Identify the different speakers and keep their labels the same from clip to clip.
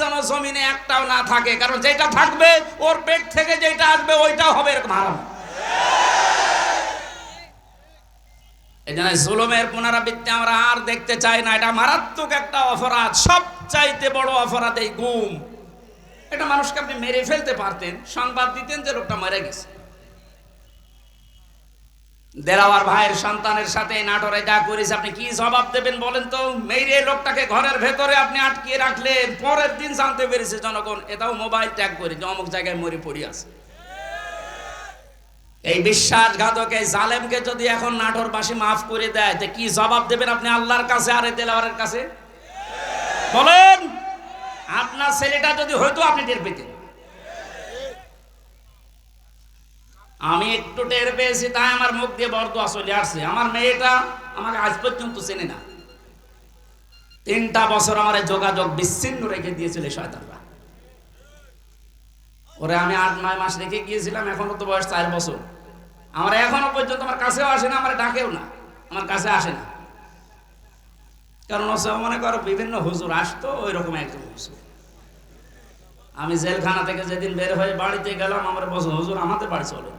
Speaker 1: যেন জমিনে একটাও না থাকে, কারণ যেটা থাকবে ওর পেট থেকে যেটা আসবে হবে এরকম হারাম। পুনরাবৃত্তি আমরা আর দেখতে চাই না, এটা মারাত্মক একটা অপরাধ বড় অপরাধ এই গুম। এটা মানুষকে আপনি মেরে ফেলতে পারতেন, সংবাদ দিতেন যে লোকটা মারা গেছে। দেলাওয়ার ভাইয়ের সন্তানের সাথে নাটোরে যা করেছে, আপনি কি জবাব দেবেন বলেন তো? মেরে লোকটাকে ঘরের ভেতরে আপনি আটকিয়ে রাখলেন পরের দিন জানতে পেরেছে জনগণ, এটাও মোবাইল ট্যাগ করে যে অমুক জায়গায় মরে পড়ে আছে। এই বিশ্বাসঘাতক জালেমকে যদি এখন নাটোরবাসী মাফ করে দেয়, তো কি জবাব দেবেন আপনি আল্লাহর কাছে আর দেলাওয়ারের কাছে? বলেন, আপনার ছেলেটা যদি হয়তো আপনি টের পেতেন। আমি একটু টের পেয়েছি, তাই আমার মুখ দিয়ে বরদোয়া চলে আসছে। আমার মেয়েটা আমাকে আজ পর্যন্ত চেনে না। তিনটা বছর আমার যোগাযোগ বিচ্ছিন্ন রেখে দিয়েছিল শয়তানরা। ওরে আমি আট, নয় মাস রেখে গিয়েছিলাম, এখনও তো বয়স চার বছর। আমার এখনও পর্যন্ত আমার কাছেও আসে না, আমার ডাকেও না, আমার কাছে আসে না। কারণ হচ্ছে মনে করো বিভিন্ন হুজুর আসতো ওই রকম একজন হুজুর। আমি জেলখানা থেকে যেদিন বের হয়ে বাড়িতে গেলাম, আমার বছর হুজুর আমাদের বাড়ি চলে।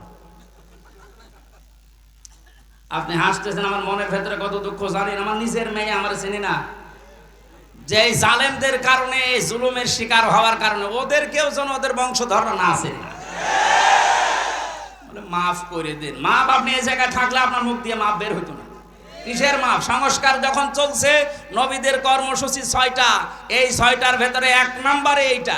Speaker 1: আপনি হাসতেছেন, আমার মনের ভেতরে কত দুঃখ জানেন? আমার নিজের মেয়ে আমার চিনি না। যে জালেমদের কারণে, এই জুলুমের শিকার হওয়ার কারণে, ওদের কেউ যেন ওদের বংশধর না আছে মাফ করে দিন। মাপ, আপনি এই জায়গায় থাকলে আপনার মুখ দিয়ে মাপ বের হতো না। কিসের মাপ? সংস্কার যখন চলছে, নবীদের কর্মসূচি ছয়টা। এই ছয়টার ভেতরে এক নম্বরে এইটা।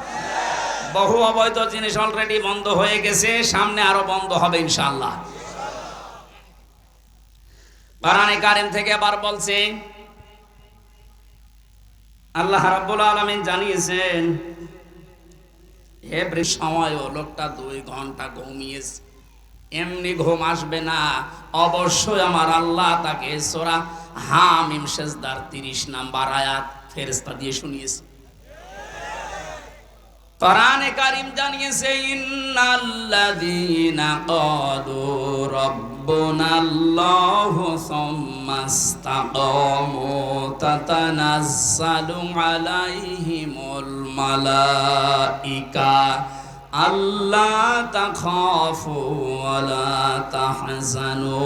Speaker 1: বহু অবৈধ জিনিস অলরেডি বন্ধ হয়ে গেছে, সামনে আরও বন্ধ হবে ইনশাল্লাহ কোরআনে কারিম থেকে আবার বলছে, আল্লাহ রাব্বুল আলামিন জানিয়েছেন এভরি সময়ও লোকটা দুই ঘণ্টা ঘুমিয়েছে। এমনি ঘুম আসবে না, অবশ্যই আমার আল্লাহ তাকে সোরা হামিম সেজদার তিরিশ নাম্বার আয়াত ফেরেস্তা দিয়ে শুনিয়েছে। কোরআনে কারিম জানিয়েছে, ইন্নাল্লাযীনা ক্বালু রাব্বুনাল্লাহু সুম্মা ইসতাকামু তাতানাজ্জালু আলাইহিমুল মালাইকা আল্লা তাখাফু ওয়া লা তাহজানু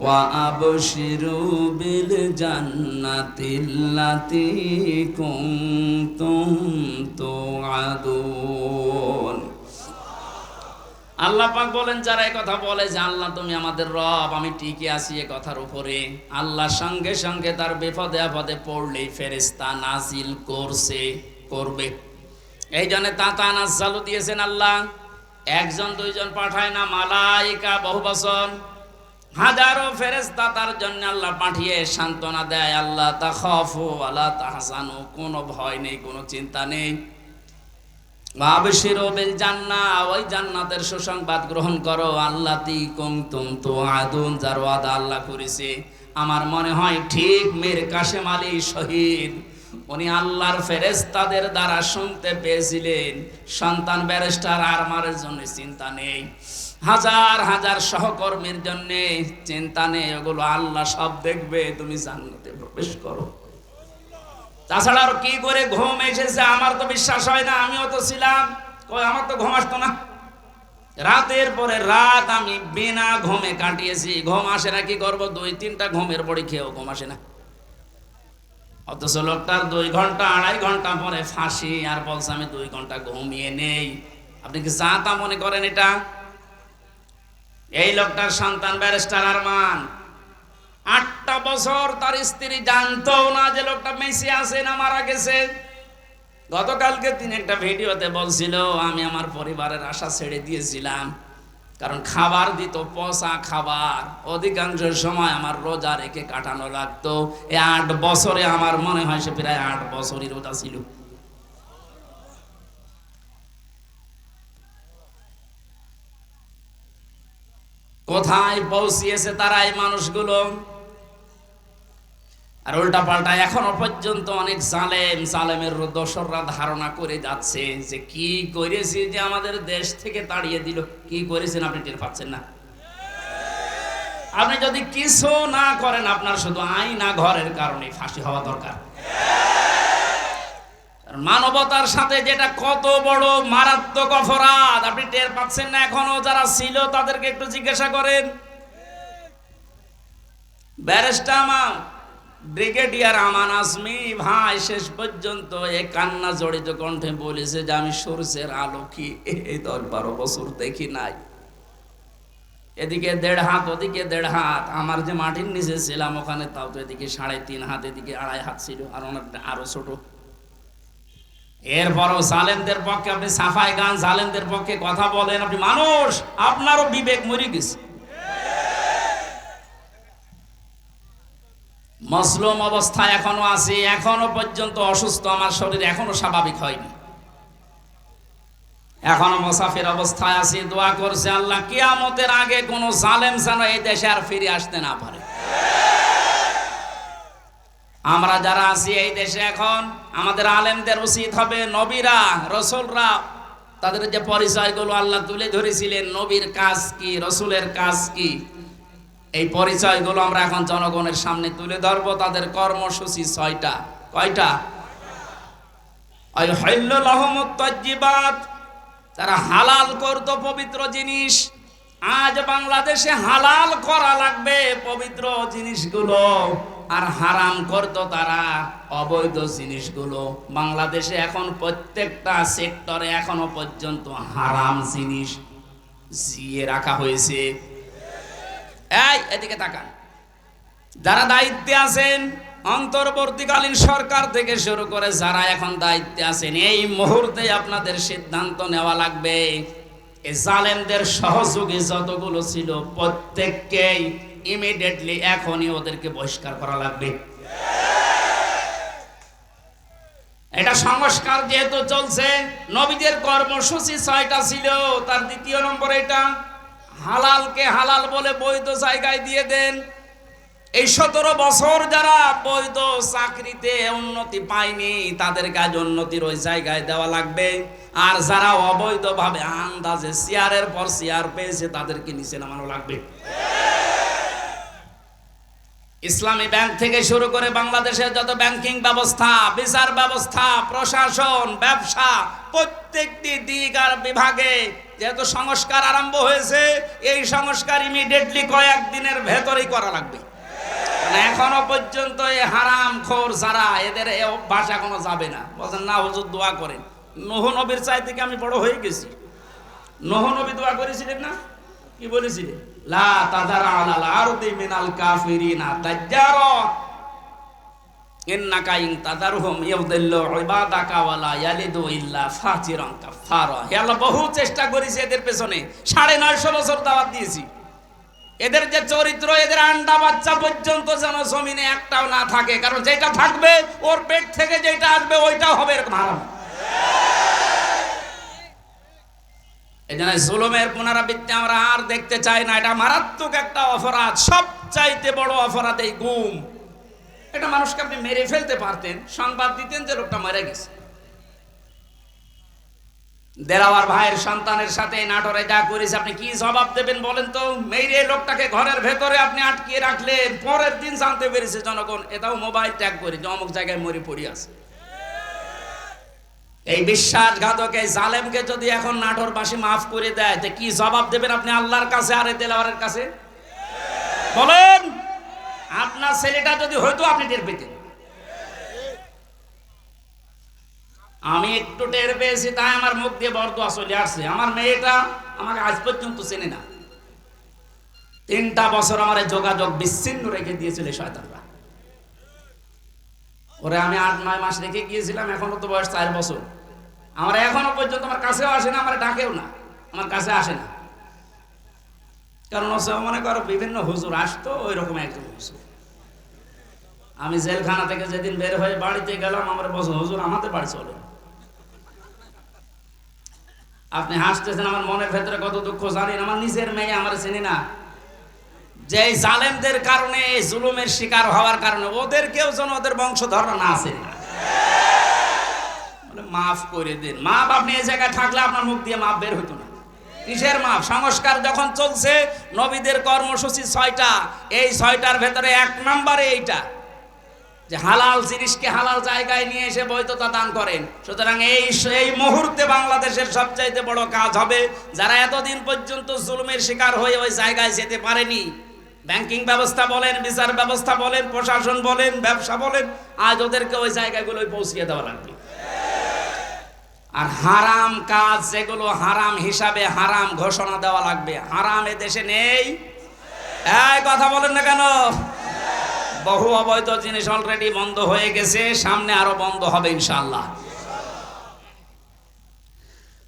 Speaker 1: وأبشروا بالجنة التي كنتم توعدون আল্লাহ পাক বলেন যারা এই কথা বলে যে আল্লাহ তুমি আমাদের রব আমি ঠিকই আছি এ কথার উপরে আল্লাহ সঙ্গে সঙ্গে তার বিপদে আপদে পড়লেই ফেরেস্তা নাজিল করছে করবে এই জন্য তাতা নাজালু দিয়েছেন আল্লাহ একজন দুইজন পাঠায় না মালাইকা বহু বছর হাজারো ফেরেস্তা তার জন্য আল্লাহ পাঠিয়ে সান্ত্বনা দেয়, আল্লাহ তা খফু আল্লাহ তাহসানু কোনো ভয় নেই, কোনো চিন্তা নেই। সুসংবাদ গ্রহণ করো। তি তো আল্লাহ করেছে। আমার মনে হয় ঠিক মীর কাশেম আলী শহীদ, উনি আল্লাহর ফেরেস্তাদের দ্বারা শুনতে পেয়েছিলেন। সন্তান ব্যারিস্টার আরমারের জন্য চিন্তা নেই। হাজার হাজার সহকর্মীর জন্য চিন্তা নেই ওগুলো আল্লাহ সব দেখবে, তুমি জান্নাতে প্রবেশ করো। তাছাড়া আর কি করে ঘুম এসেছে, আমার তো বিশ্বাস হয় না, আমিও তো ছিলাম। আমার তো ঘুম আসতো না। রাতের পরে রাত আমি বিনা ঘুমে কাটিয়েছি। ঘুম আসে না, কি করব? দুই, তিনটা ঘুমের পরে খেয়েও ঘুম আসে না। অথচ লোকটার দুই ঘণ্টা, আড়াই ঘণ্টা পরে ফাঁসি, আর বলছে, আমি দুই ঘণ্টা ঘুমিয়ে নেই। আপনি কি যা তা মনে করেন এটা? এই লোকটার সন্তান ব্যারিস্টার আরমান। আটটা বছর তার স্ত্রী জানতো না যে লোকটা মেসি আছে না মারা গেছে। গতকালকে তিনি একটা ভিডিওতে বলছিল, আমি আমার পরিবারের আশা ছেড়ে দিয়েছিলাম, কারণ খাবার দিত, পচা খাবার। অধিকাংশ সময় আমার রোজা রেখে কাটানো লাগতো। এই আট বছরে আমার মনে হয় সে প্রায় আট বছরই রোজা ছিল। কোথায় পৌঁছিয়েছে তারা এই মানুষগুলো? আর উল্টা পাল্টা এখনও পর্যন্ত অনেক জালেম, জালেমের দোসররা ধারণা করে যাচ্ছে যে কি করেছি যে আমাদের দেশ থেকে তাড়িয়ে দিল। কি করেছেন আপনি টের পাচ্ছেন না? আপনি যদি কিছু না করেন, আপনার শুধু আইনা ঘরের কারণে ফাঁসি হওয়া দরকার। মানবতার সাথে যেটা কত বড় মারাত্মক অপরাধ, আপনি টের পাচ্ছেন না এখনও? যারা ছিল, তাদেরকে একটু জিজ্ঞাসা করেন। ব্রিগেডিয়ার আমান আজমি, ভাই, শেষ পর্যন্ত এ কান্না জড়িত কণ্ঠে বলেছে যে, আমি সূর্যের আলো কি এই দশ বারো বছর দেখি নাই? এদিকে দেড় হাত, ওদিকে দেড় হাত। আমার যে মাটির নিচে ছিলাম, ওখানে তাও তো এদিকে সাড়ে তিন হাত, এদিকে আড়াই হাত ছিল, আর অনেকটা আরও ছোট। এরপরও জালেমদের পক্ষে আপনি সাফাই গান, জালেমদের পক্ষে কথা বলেন, আপনি মানুষ, আপনারও বিবেক মরে গেছে। মসলুম অবস্থা এখনও আছি, এখনও পর্যন্ত অসুস্থ, আমার শরীর এখনও স্বাভাবিক হয়নি। এখনও মোসাফির অবস্থায় আছি, দোয়া করছে আল্লাহ, কিয়ামতের আগে কোন জালেম যেন এই দেশে আর ফিরে আসতে না পারে। আমরা যারা আছি এই দেশে এখন, আমাদের আলেমদের উচিত হবে নবীরা, রসুলরা, তাদের যে পরিচয়গুলো আল্লাহ তুলে ধরেছিলেন, নবীর কাজ কি, রসুলের কাজ কি, এই পরিচয়গুলো আমরা এখন জনগণের সামনে তুলে ধরবো। তাদের কর্মসূচি ছয়টা। কয়টা? তারা হালাল করতো পবিত্র জিনিস। আজ বাংলাদেশে হালাল করা লাগবে পবিত্র জিনিসগুলো। আর হারাম করতো তারা অবৈধ জিনিসগুলো। বাংলাদেশে এখন প্রত্যেকটা সেক্টরে এখনও পর্যন্ত হারাম জিনিস জিয়ে রাখা হয়েছে। এই, এদিকে তাকান। যারা দায়িত্বে আছেন, অন্তর্বর্তীকালীন সরকার থেকে শুরু করে যারা এখন দায়িত্বে আছেন, এই মুহূর্তে আপনাদের সিদ্ধান্ত নেওয়া লাগবে। এই জালেমদের সহযোগী যতগুলো ছিল, প্রত্যেককেই ইমিডিয়েটলি এখনই ওদেরকে বহিষ্কার করা লাগবে। এটা সংস্কার যেহেতু চলছে, নবীদের কর্মসূচি ছয়টা ছিল, তার দ্বিতীয় নম্বর এটা, হালালকে হালাল বলে বৈধ জায়গায় দিয়ে দেন। এই সতেরো বছর যারা বৈধ চাকরিতে উন্নতি পায়নি তাদের কাজ উন্নতির ওই জায়গায় দেওয়া লাগবে। আর যারা অবৈধভাবে আন্দাজে চেয়ারের পর চেয়ার পেয়েছে, তাদেরকে নিচে নামানো লাগবে। ইসলামী ব্যাংক থেকে শুরু করে বাংলাদেশের যত ব্যাংকিং ব্যবস্থা, বিচার ব্যবস্থা, প্রশাসন, ব্যবসা, প্রত্যেকটি দিক আর বিভাগে যেহেতু সংস্কার আরম্ভ হয়েছে, এই সংস্কার ইমিডিয়েটলি কয়েকদিনের ভেতরেই করা লাগবে। এখনও পর্যন্ত এই হারাম খোর যারা, এদের এ অভ্যাস এখনও যাবে না। বলছেন, না, হুজুর, দোয়া করেন। নহ নবীর চাই থেকে আমি বড় হয়ে গেছি? নহ নবী দোয়া করেছিলেন না? কি বলেছিলেন? লা তাদারা আলাল মিনাল কাফিরিনা তাজ্জারা। ইন্নাকা ইন ইবাদাকা ওয়ালা ইয়ালিদু ইল্লা ফাজিরান কাফারা হে আল্লাহ, বহু চেষ্টা করেছি এদের পেছনে। সাড়ে নয়শো বছর দাওয়াত দিয়েছি। এদের যে চরিত্র, এদের আন্ডা বাচ্চা পর্যন্ত যেন জমিনে একটাও না থাকে। কারণ যেটা থাকবে, ওর পেট থেকে যেটা আসবে, ওইটাও হবে এরকম হারাম। এই জুলুমের পুনরাবৃত্তি আমরা আর দেখতে চাই না। এটা মারাত্মক একটা অপরাধ, সবচাইতে বড় অপরাধ এই গুম। এটা মানুষকে আপনি মেরে ফেলতে পারতেন, সংবাদ দিতেন যে লোকটা মারা গেছে। দেলাওয়ার ভাইয়ের সন্তানের সাথে নাটোরে যা করেছে, আপনি কি জবাব দেবেন বলেন তো? মেরে লোকটাকে ঘরের ভেতরে আপনি আটকিয়ে রাখলেন, পরের দিন জানতে পেরেছে জনগণ, এটাও মোবাইল ট্যাগ করে যে অমুক জায়গায় মরে পড়ি আছে। এই বিশ্বাসঘাতক, এই জালেমকে যদি এখন নাটোরবাসী মাফ করে দেয়, তো কি জবাব দেবেন আপনি আল্লাহর কাছে আর দেলাওয়ারের কাছে? বলেন, আপনার ছেলেটা যদি হয়তো আপনি টের পেতেন। আমি একটু টের পেয়েছি, তাই আমার মুখ দিয়ে বরদোয়া চলে আসছে। আমার মেয়েটা আমাকে আজ পর্যন্ত চেনে না। তিনটা বছর আমার যোগাযোগ বিচ্ছিন্ন রেখে দিয়েছিল শয়তানরা। ওরে আমি আট, নয় মাস রেখে গিয়েছিলাম, এখনও তো বয়স চার বছর। আমার এখনও পর্যন্ত আমার কাছেও আসে না, আমার ডাকেও না, আমার কাছে আসে না। কারণ হচ্ছে মনে করো, বিভিন্ন হুজুর আসতো ওই রকম একজন হুজুর। আমি জেলখানা থেকে যেদিন বের হয়ে বাড়িতে গেলাম, আমার বছর হুজুর, আমাদের বাড়ি চলে। আপনি হাসতেছেন, আমার মনের ভেতরে কত দুঃখ, জানেন? আমার নিজের মেয়ে আমার চিনি না। যে জালেমদের কারণে জুলুমের শিকার হওয়ার কারণে ওদের কেউ যেন ওদের বংশধর না আসে না বলে, মাফ করে দিন। মাপ আপনি এই জায়গায় থাকলে আপনার মুখ দিয়ে মাপ বের হতো না। কিসের মাপ? সংস্কার যখন চলছে নবীদের কর্মসূচি ছয়টা। এই ছয়টার ভেতরে এক নম্বরে এইটা। যে হালাল জিনিসকে হালাল জায়গায় নিয়ে এসে বৈধতা দান করেন। সুতরাং এই এই মুহূর্তে বাংলাদেশের সবচাইতে বড় কাজ হবে যারা এতদিন পর্যন্ত জুলুমের শিকার হয়ে ওই জায়গায় যেতে পারেনি। ব্যাংকিং ব্যবস্থা বলেন বিচার ব্যবস্থা বলেন প্রশাসন বলেন ব্যবসা বলেন আজ ওদেরকে ওই জায়গাগুলোয় পৌঁছিয়ে দেওয়া লাগবে। আর হারাম কাজ যেগুলো হারাম হিসাবে হারাম ঘোষণা দেওয়া লাগবে। হারাম এ দেশে নেই? এই কথা বলেন না কেন? বহু অবৈধ জিনিস অলরেডি বন্ধ হয়ে গেছে, সামনে আরও বন্ধ হবে ইনশাআল্লাহ।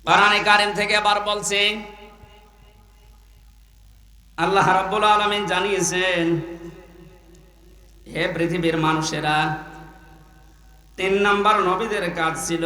Speaker 1: কোরআনে কারিম থেকে আবার বলছে, আল্লাহ রাব্বুল আলামিন জানিয়েছেন, হে পৃথিবীর মানুষেরা, তিন নাম্বার নবীদের কাজ ছিল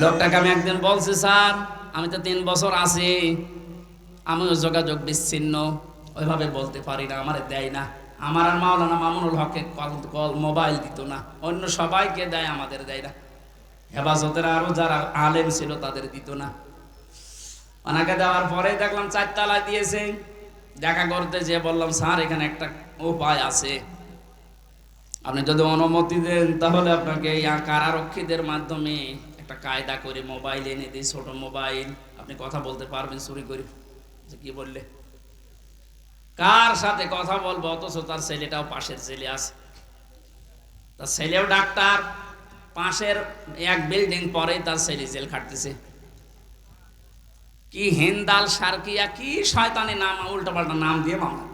Speaker 1: লোকটাকে আমি একদিন বলছি, স্যার, আমি তো তিন বছর আছি। আমিও যোগাযোগ বিচ্ছিন্ন। ওইভাবে বলতে পারি না, আমার দেয় না। আমার আর মাওলানা মামুনুল হকে কল কল মোবাইল দিত না। অন্য সবাইকে দেয়, আমাদের দেয় না। হেফাজতের আরও যারা আলেম ছিল, তাদের দিত না। ওনাকে দেওয়ার পরে দেখলাম চারতলা দিয়েছে। দেখা করতে যে বললাম, স্যার, এখানে একটা উপায় আছে। আপনি যদি অনুমতি দেন, তাহলে আপনাকে এই কারারক্ষীদের মাধ্যমে একটা কায়দা করে মোবাইল এনে দিই ছোট মোবাইল, আপনি কথা বলতে পারবেন, চুরি করে। কি বললে? কার সাথে কথা বলব? অথচ তার ছেলেটাও পাশের ছেলে আছে। তার ছেলেও ডাক্তার, পাশের এক বিল্ডিং পরেই তার ছেলে জেল খাটতেছে। কি হিন্দাল সার্কিয়া, কি শয়তানি নাম উল্টো পাল্টা নাম দিয়ে মামলা।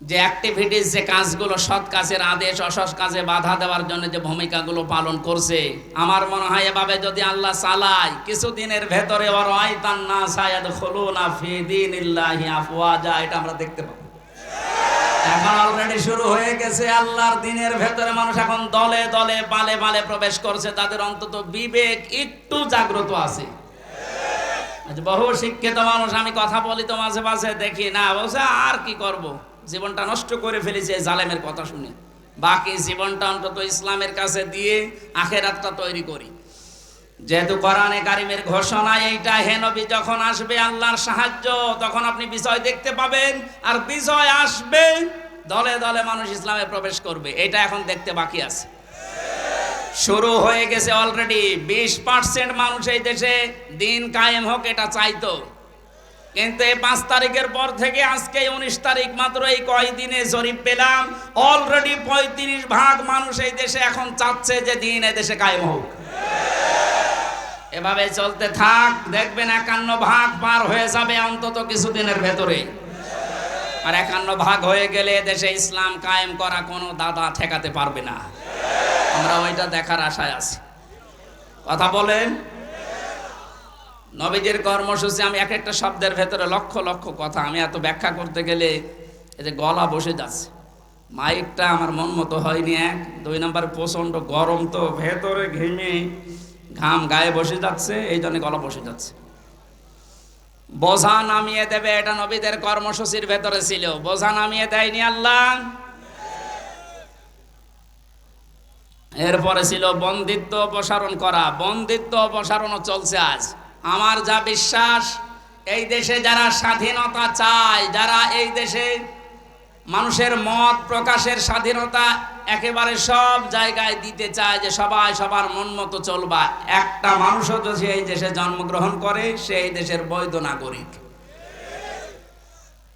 Speaker 1: যে অ্যাক্টিভিটিস যে কাজগুলো সৎ কাজের আদেশ, অসৎ কাজে বাধা দেওয়ার জন্য যে ভূমিকাগুলো পালন করছে, আমার মনে হয় এভাবে যদি আল্লাহ চালায়, কিছুদিনের ভেতরে ওর আয়তান না সায়াদ না ইল্লাহি এটা আমরা দেখতে পাবো। এখন অলরেডি শুরু হয়ে গেছে আল্লাহর দিনের ভেতরে মানুষ এখন দলে দলে পালে পালে প্রবেশ করছে, তাদের অন্তত বিবেক একটু জাগ্রত আছে। বহু শিক্ষিত মানুষ, আমি কথা বলি তো মাঝে মাঝে দেখি, না, বলছে, আর কি করব? জীবনটা নষ্ট করে ফেলেছে জালেমের কথা শুনে। বাকি জীবনটা অন্তত ইসলামের কাছে দিয়ে আখেরাতটা তৈরি করি। যেহেতু কোরআনে কারিমের ঘোষণা এইটা, হে নবী যখন আসবে আল্লাহর সাহায্য, তখন আপনি বিষয় দেখতে পাবেন। আর বিষয় আসবে, দলে দলে মানুষ ইসলামে প্রবেশ করবে। এটা এখন দেখতে বাকি আছে। শুরু হয়ে গেছে অলরেডি বিশ পার্সেন্ট মানুষ এই দেশে দিন কায়েম হোক, এটা চাইতো। কিন্তু এই পাঁচ তারিখের পর থেকে আজকে উনিশ তারিখ মাত্র এই কয়দিনে জরিপ পেলাম। অলরেডি পঁয়ত্রিশ ভাগ মানুষ এই দেশে এখন চাচ্ছে যে দিন এ দেশে কায়েম হোক। এভাবে চলতে থাক, দেখবেন একান্ন ভাগ পার হয়ে যাবে অন্তত কিছুদিনের ভেতরে। আর একান্ন ভাগ হয়ে গেলে দেশে ইসলাম কায়েম করা কোনো দাদা ঠেকাতে পারবে না। আমরা ওইটা দেখার আশায় আছি। কথা বলেন। নবীজির কর্মসূচি, আমি এক একটা শব্দের ভেতরে লক্ষ লক্ষ কথা। আমি এত ব্যাখ্যা করতে গেলে এই যে গলা বসে যাচ্ছে। মাইকটা আমার মন মতো হয়নি এক, দুই নাম্বার প্রচণ্ড গরম তো, ভেতরে ঘেমে ঘাম গায়ে বসে যাচ্ছে, এই জন্য গলা বসে যাচ্ছে। বোঝা নামিয়ে দেবে এটা নবীদের কর্মসূচির ভেতরে ছিল। বোঝা নামিয়ে দেয়নি আল্লাহ। এরপরে ছিল বন্দিত্ব অপসারণ করা। বন্দিত্ব অপসারণও চলছে আজ। আমার যা বিশ্বাস, এই দেশে যারা স্বাধীনতা চায়, যারা এই দেশে মানুষের মত প্রকাশের স্বাধীনতা একেবারে সব জায়গায় দিতে চায় যে সবাই সবার মন মতো চলবা। একটা মানুষও যদি এই দেশে জন্মগ্রহণ করে সেই দেশের বৈধ নাগরিক।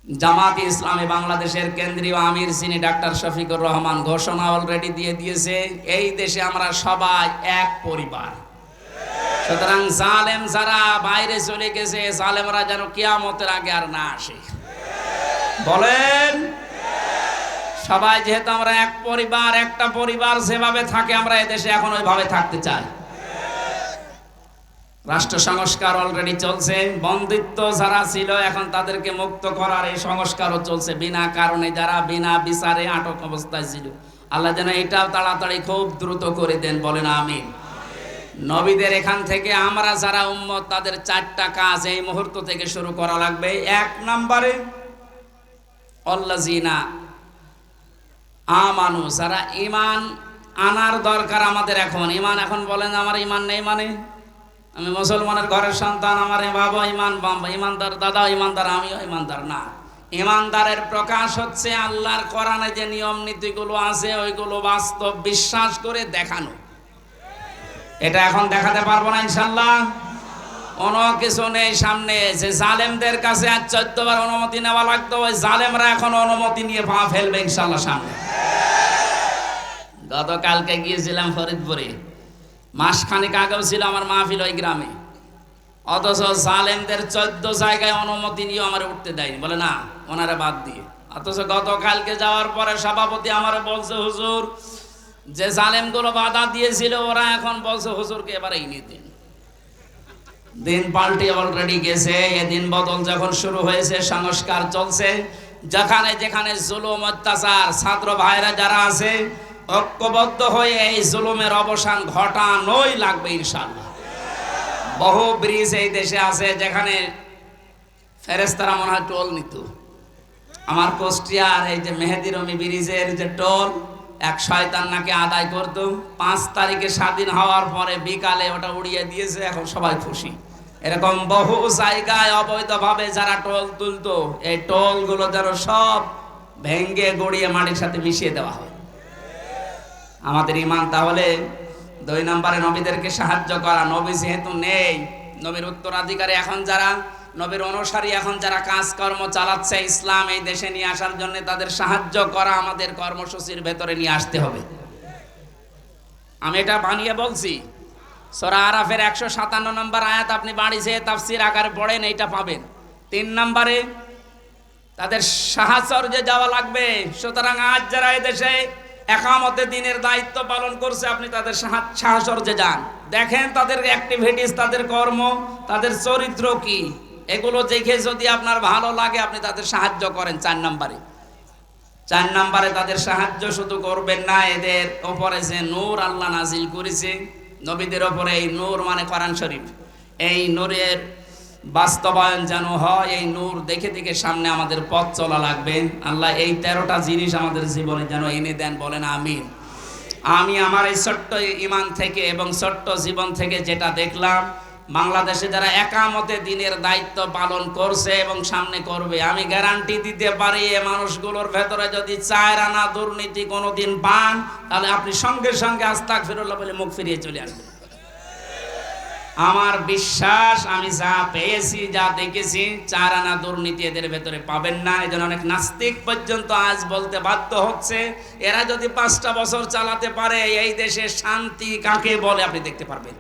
Speaker 1: জামাত ইসলামী বাংলাদেশের কেন্দ্রীয় আমির সিনি ডাক্তার শফিকুর রহমান ঘোষণা অলরেডি দিয়ে দিয়েছে, এই দেশে আমরা সবাই এক পরিবার। সুতরাং জালেম যারা বাইরে চলে গেছে, জালেমরা যেন কিয়ামতের আগে আর না আসে। বলেন? সবাই যেহেতু আমরা এক পরিবার, একটা পরিবার যেভাবে থাকে, আমরা এদেশে এখন ওইভাবে থাকতে চাই। রাষ্ট্র সংস্কার অলরেডি চলছে, বন্দিত্ব যারা ছিল, এখন তাদেরকে মুক্ত করার এই সংস্কারও চলছে, বিনা কারণে যারা বিনা বিচারে আটক অবস্থায় ছিল। আল্লাহ যেন এটাও তাড়াতাড়ি খুব দ্রুত করে দেন, বলেন আমিন। নবীদের এখান থেকে আমরা যারা উম্মত, তাদের চারটা কাজ এই মুহূর্ত থেকে শুরু করা লাগবে। এক নম্বরে অল্লাজিনা আমানু, যারা ইমান আনার দরকার আমাদের এখন। ইমান এখন বলেন, আমার ইমান নেই মানে? আমি মুসলমানের ঘরের সন্তান, আমার বাবা ইমান বাবা ইমানদার দাদা ইমানদার আমিও ইমানদার না। ইমানদারের প্রকাশ হচ্ছে আল্লাহর কোরআনে যে নিয়ম নীতিগুলো আছে, ওইগুলো বাস্তব বিশ্বাস করে দেখানো। এটা এখন দেখাতে পারব না ইনশাল্লাহ কোনো কিছু নেই সামনে। যে জালেমদের কাছে আজ চোদ্দবার অনুমতি নেওয়া লাগতো, ওই জালেমরা এখন অনুমতি নিয়ে পা ফেলবে ইনশাল্লাহ সামনে। গতকালকে গিয়েছিলাম ফরিদপুরে। মাসখানেক আগেও ছিল আমার মাহফিল ওই গ্রামে। অথচ জালেমদের চোদ্দ জায়গায় অনুমতি নিয়ে আমার উঠতে দেয়নি। বলে না, ওনারা বাদ দিয়ে। অথচ গতকালকে যাওয়ার পরে সভাপতি আমার বলছে, হুজুর যে জালেমগুলো বাধা দিয়েছিল, ওরা এখন বলছে, হুজুরকে এবার এই দিন। দিন পাল্টে অলরেডি গেছে। এদিন বদল যখন শুরু হয়েছে, সংস্কার চলছে। যেখানে যেখানে জুলুম, অত্যাচার, ছাত্র ভাইরা যারা আছে, ঐক্যবদ্ধ হয়ে এই জুলুমের অবসান ঘটানোই লাগবে ইনশাল্লাহ বহু ব্রিজ এই দেশে আছে, যেখানে ফেরেস্তারা মনে হয় টোল নিত। আমার কুষ্টিয়ার এই যে মেহেদি রমি ব্রিজের যে টোল এক শয়তান নাকি আদায় করত। পাঁচ তারিখে স্বাধীন হওয়ার পরে বিকালে ওটা উড়িয়ে দিয়েছে, এখন সবাই খুশি। এরকম বহু জায়গায় অবৈধভাবে যারা টোল তুলতো, এই টোলগুলো যেন সব ভেঙ্গে গড়িয়ে মাটির সাথে মিশিয়ে দেওয়া হয়। আমাদের ইমান তাহলে দুই নম্বরে নবীদেরকে সাহায্য করা। নবী যেহেতু নেই, নবীর উত্তরাধিকারী এখন যারা নবীর অনুসারী এখন যারা কাজকর্ম চালাচ্ছে ইসলাম এই দেশে নিয়ে আসার জন্য তাদের সাহায্য করা আমাদের কর্মসূচির ভেতরে নিয়ে আসতে হবে। আমি এটা বানিয়ে বলছি। সোরা আরাফের একশো সাতান্ন নম্বর আয়াত আপনি বাড়ি যেয়ে তাফসির আকারে পড়েন, এইটা পাবেন। তিন নম্বরে, তাদের সাহাচর্যে যাওয়া লাগবে। সুতরাং আজ যারা এদেশে একামতে দিনের দায়িত্ব পালন করছে, আপনি তাদের সাহাচর্যে যান। দেখেন তাদের অ্যাক্টিভিটিস তাদের কর্ম, তাদের চরিত্র কি। এগুলো দেখে যদি আপনার ভালো লাগে, আপনি তাদের সাহায্য করেন চার নম্বরে। চার নম্বরে তাদের সাহায্য শুধু করবেন না, এদের ওপরে যে নূর আল্লাহ নাজিল করেছে, নবীদের ওপরে এই নূর মানে কোরআন শরীফ। এই নূরের বাস্তবায়ন যেন হয়, এই নূর দেখে দেখে সামনে আমাদের পথ চলা লাগবে। আল্লাহ এই তেরোটা জিনিস আমাদের জীবনে যেন এনে দেন, বলেন আমিন। আমি আমার এই ছোট্ট ইমান থেকে এবং ছোট্ট জীবন থেকে যেটা দেখলাম বাংলাদেশে যারা একামতে দিনের দায়িত্ব পালন করছে এবং সামনে করবে, আমি গ্যারান্টি দিতে পারি এ মানুষগুলোর ভেতরে যদি চায় রানা দুর্নীতি কোনোদিন পান, তাহলে আপনি সঙ্গে সঙ্গে আস্তাক ফিরুল্লাহ বলে মুখ ফিরিয়ে চলে আসবেন। আমার বিশ্বাস, আমি যা পেয়েছি, যা দেখেছি চার আনা দুর্নীতি এদের ভেতরে পাবেন না। জন্য অনেক নাস্তিক পর্যন্ত আজ বলতে বাধ্য হচ্ছে, এরা যদি পাঁচটা বছর চালাতে পারে, এই দেশে শান্তি কাকে বলে আপনি দেখতে পারবেন।